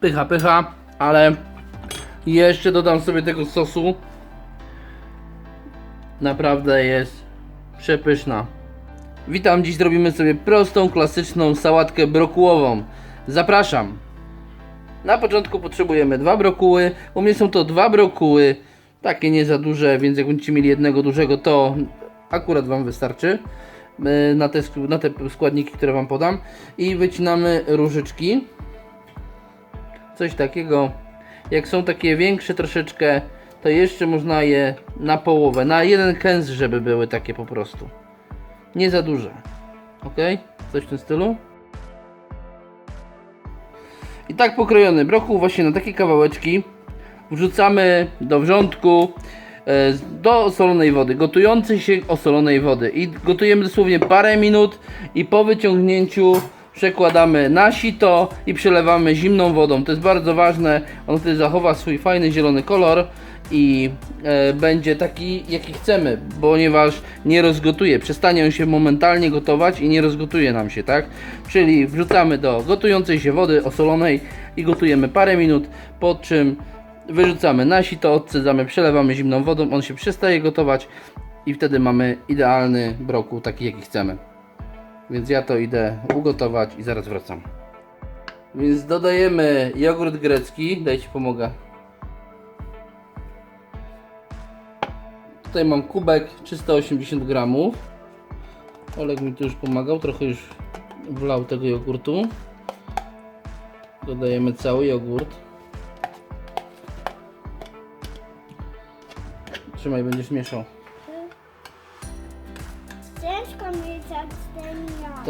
Pycha, pycha, ale jeszcze dodam sobie tego sosu. Naprawdę jest przepyszna. Witam, dziś zrobimy sobie prostą, klasyczną sałatkę brokułową. Zapraszam. Na początku potrzebujemy dwa brokuły. U mnie są to dwa brokuły, takie nie za duże, więc jak będziecie mieli jednego dużego, to akurat Wam wystarczy e, na te, na te składniki, które Wam podam. I wycinamy różyczki. Coś takiego. Jak są takie większe troszeczkę, to jeszcze można je na połowę, na jeden kęs, żeby były takie po prostu. Nie za duże. Ok? Coś w tym stylu. I tak pokrojony brokuł właśnie na takie kawałeczki wrzucamy do wrzątku e, do osolonej wody, gotującej się osolonej wody i gotujemy dosłownie parę minut i po wyciągnięciu przekładamy na sito i przelewamy zimną wodą. To jest bardzo ważne, on wtedy zachowa swój fajny zielony kolor i e, będzie taki jaki chcemy, ponieważ nie rozgotuje, przestanie on się momentalnie gotować i nie rozgotuje nam się, tak? Czyli wrzucamy do gotującej się wody osolonej i gotujemy parę minut, po czym wyrzucamy na sito, odcedzamy, przelewamy zimną wodą, on się przestaje gotować i wtedy mamy idealny brokuł, taki jaki chcemy. Więc ja to idę ugotować i zaraz wracam. Więc dodajemy jogurt grecki, dajcie pomogę. Tutaj mam kubek 380 gramów. Oleg mi tu już pomagał, trochę już wlał tego jogurtu. Dodajemy cały jogurt. Trzymaj, będziesz mieszał.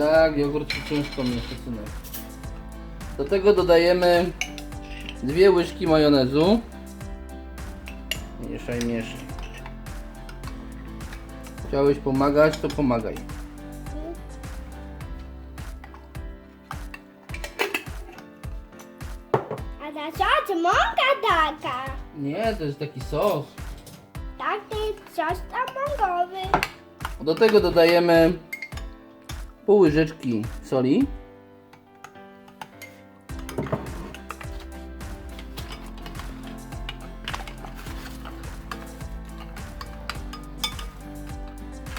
Tak, jogurt ciężko miesza, synek. Do tego dodajemy dwie łyżki majonezu. Mieszaj, mieszaj. Chciałeś pomagać, to pomagaj. A ta co? Mąka taka. Nie, to jest taki sos. Taki coś tam mąkowy. Do tego dodajemy pół łyżeczki soli.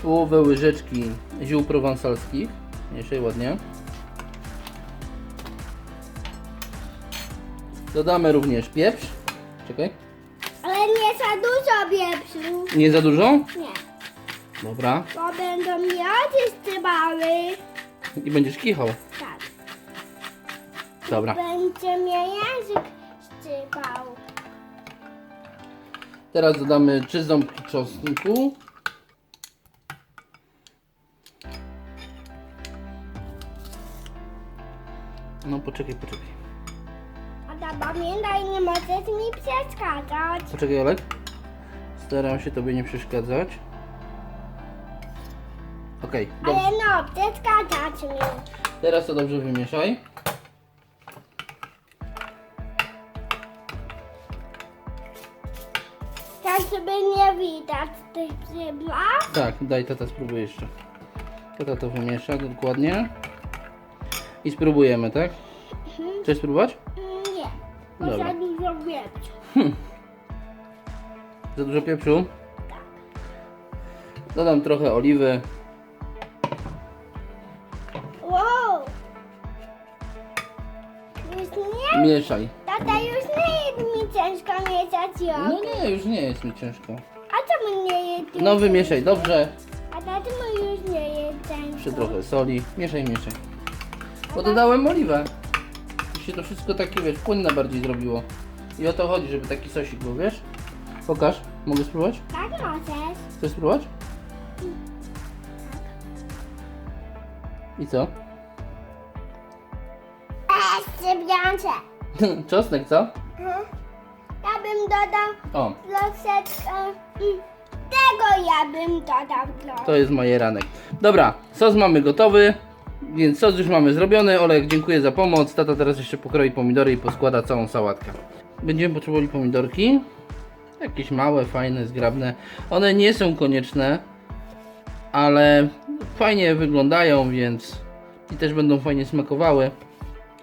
Połowę łyżeczki ziół prowansalskich. Mieszaj ładnie. Dodamy również pieprz. Czekaj. Ale nie za dużo wieprzu. Nie za dużo? Nie. Dobra. Bo będą miody strzybały. I będziesz kichał. Tak. Dobra. Będzie mnie język strzybał. Teraz dodamy trzy ząbki czosnku. No poczekaj, poczekaj. A ta pamiętaj, nie możesz mi przeszkadzać. Poczekaj Olek. Staram się tobie nie przeszkadzać. Okej, Ale no, przeszkadzać mi. Teraz to dobrze wymieszaj. Tak, żeby nie widać tych przybla. Tak, daj tata spróbuj jeszcze. Tata to wymiesza dokładnie. I spróbujemy, tak? Chcesz spróbować? Nie. Bo Dobra. za dużo wieprzu. Za dużo pieprzu? Dodam trochę oliwy. Mieszaj. Tata, już nie jest mi ciężko mieszać No jogurt. nie, już nie jest mi ciężko. A czemu nie jest No wymieszaj dobrze. A tata mu już nie jest ciężko. Jeszcze trochę soli. Mieszaj, mieszaj. Bo dodałem oliwę. I się to wszystko takie, wiesz, płynne bardziej zrobiło. I o to chodzi, żeby taki sosik był, wiesz? Pokaż. Mogę spróbować? Tak możesz. Chcesz spróbować? I co? Eee, szczypiące. Czosnek, co? Mhm. Ja bym dodał O, troszeczkę mm, tego ja bym dodał to jest majeranek. Dobra, sos mamy gotowy. Więc sos już mamy zrobiony. Olek, dziękuję za pomoc. Tata teraz jeszcze pokroi pomidory i poskłada całą sałatkę. Będziemy potrzebowali pomidorki. Jakieś małe, fajne, zgrabne. One nie są konieczne, ale fajnie wyglądają, więc i też będą fajnie smakowały,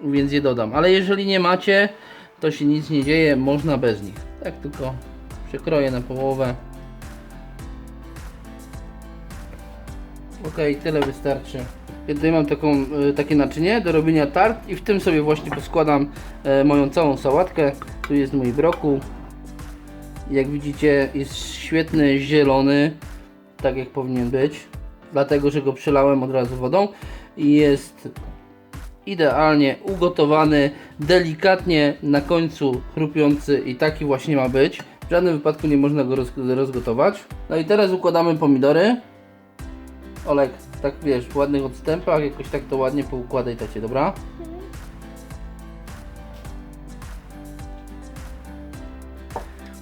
więc je dodam. Ale jeżeli nie macie, to się nic nie dzieje, można bez nich. Tak tylko przekroję na połowę. Ok, tyle wystarczy. Ja tutaj mam taką, e, takie naczynie do robienia tart i w tym sobie właśnie poskładam e, moją całą sałatkę. Tu jest mój brokuł. Jak widzicie jest świetny, zielony, tak jak powinien być. Dlatego, że go przelałem od razu wodą i jest idealnie ugotowany, delikatnie na końcu chrupiący i taki właśnie ma być. W żadnym wypadku nie można go roz, rozgotować. No i teraz układamy pomidory. Olek, tak wiesz, w ładnych odstępach, jakoś tak to ładnie poukładaj tacie, dobra?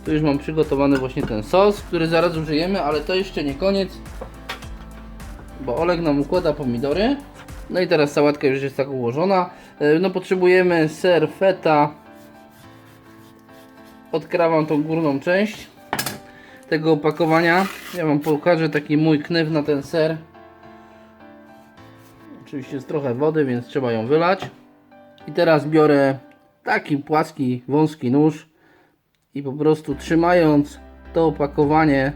Tu już mam przygotowany właśnie ten sos, który zaraz użyjemy, ale to jeszcze nie koniec. Bo Olek nam układa pomidory. No i teraz sałatka już jest tak ułożona. E, No potrzebujemy ser, feta. Odkrawam tą górną część tego opakowania. Ja wam pokażę taki mój knyw na ten ser. Oczywiście jest trochę wody, więc trzeba ją wylać. I teraz biorę taki płaski, wąski nóż i po prostu trzymając to opakowanie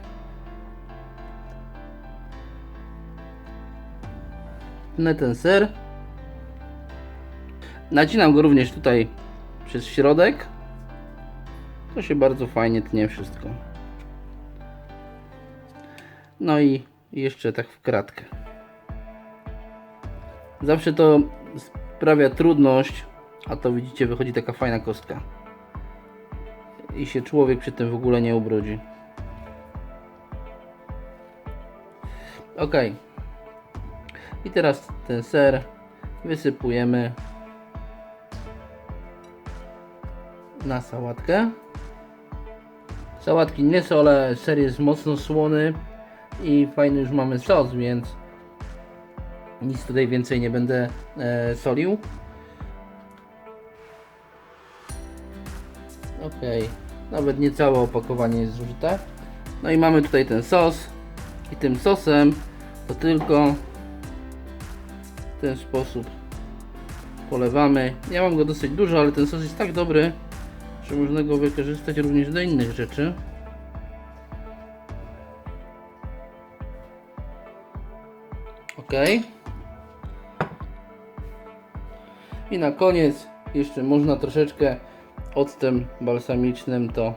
tnę ten ser. Nacinam go również tutaj przez środek. To się bardzo fajnie tnie wszystko. No i jeszcze tak w kratkę. Zawsze to sprawia trudność, a to widzicie wychodzi taka fajna kostka. I się człowiek przy tym w ogóle nie ubrudzi. Ok. I teraz ten ser wysypujemy na sałatkę. Sałatki nie solę, ser jest mocno słony i fajny już mamy sos, więc nic tutaj więcej nie będę e, solił. Ok, nawet nie całe opakowanie jest zużyte. No i mamy tutaj ten sos i tym sosem to tylko w ten sposób polewamy. Ja mam go dosyć dużo, ale ten sos jest tak dobry, że można go wykorzystać również do innych rzeczy. Ok. I na koniec jeszcze można troszeczkę octem balsamicznym to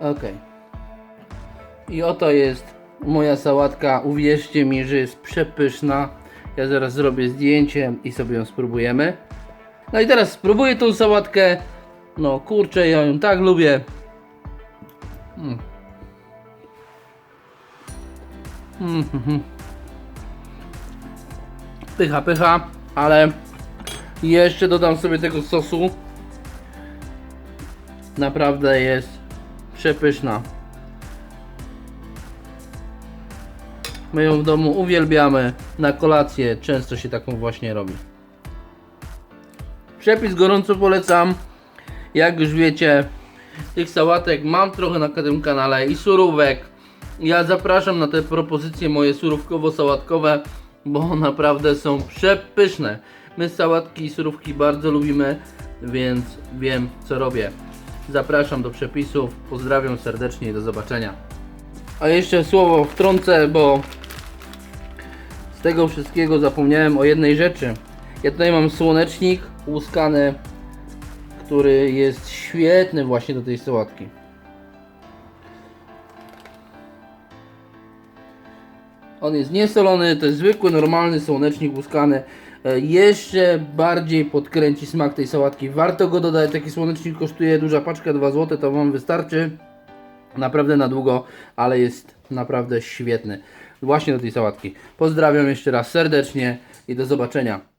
Ok. I oto jest moja sałatka. Uwierzcie mi, że jest przepyszna. Ja zaraz zrobię zdjęcie i sobie ją spróbujemy. No i teraz spróbuję tą sałatkę. No kurczę, ja ją tak lubię. Mm. Mm, mhm. Pycha, pycha, ale jeszcze dodam sobie tego sosu. Naprawdę jest przepyszna. My ją w domu uwielbiamy. Na kolację często się taką właśnie robi. Przepis gorąco polecam. Jak już wiecie, tych sałatek mam trochę na tym kanale i surówek. Ja zapraszam na te propozycje moje surówkowo-sałatkowe, bo naprawdę są przepyszne. My sałatki i surówki bardzo lubimy, więc wiem co robię. Zapraszam do przepisów. Pozdrawiam serdecznie i do zobaczenia. A jeszcze słowo wtrącę, bo tego wszystkiego zapomniałem o jednej rzeczy. Ja tutaj mam słonecznik łuskany, który jest świetny właśnie do tej sałatki. On jest niesolony, to jest zwykły, normalny słonecznik łuskany. E, Jeszcze bardziej podkręci smak tej sałatki. Warto go dodać. Taki słonecznik kosztuje duża paczka 2 zł, to Wam wystarczy. Naprawdę na długo, ale jest naprawdę świetny. Właśnie do tej sałatki. Pozdrawiam jeszcze raz serdecznie i do zobaczenia.